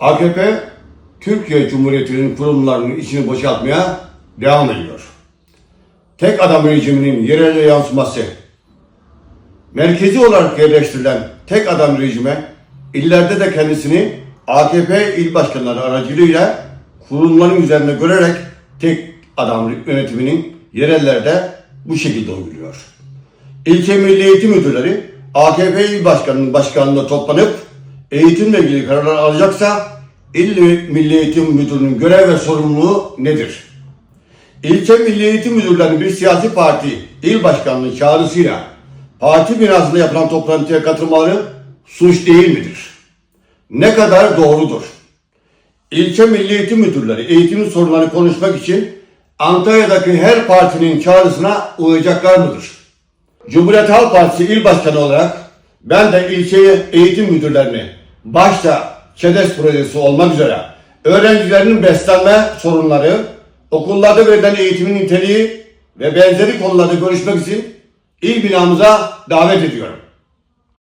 AKP, Türkiye Cumhuriyeti'nin kurumlarının içini boşaltmaya devam ediyor. Tek adam rejiminin yerele yansıması, merkezi olarak yerleştirilen tek adam rejime, illerde de kendisini AKP il başkanları aracılığıyla kurumların üzerine görerek tek adam yönetiminin yerellerde bu şekilde uyguluyor. İlçe Milli Eğitim Müdürleri AKP il başkanının başkanlığında toplanıp eğitimle ilgili kararlar alacaksa İl Milli Eğitim Müdürü'nün görev ve sorumluluğu nedir? İlçe Milli Eğitim Müdürlerinin bir siyasi parti il başkanlığı çağrısıyla parti binasında yapılan toplantıya katılmaları suç değil midir? Ne kadar doğrudur? İlçe Milli Eğitim Müdürleri eğitimin sorunlarını konuşmak için Antalya'daki her partinin çağrısına uyacaklar mıdır? Cumhuriyet Halk Partisi il başkanı olarak ben de ilçeye eğitim müdürlerini başta ÇEDES projesi olmak üzere öğrencilerinin beslenme sorunları, okullarda verilen eğitimin niteliği ve benzeri konularda görüşmek için il binamıza davet ediyorum.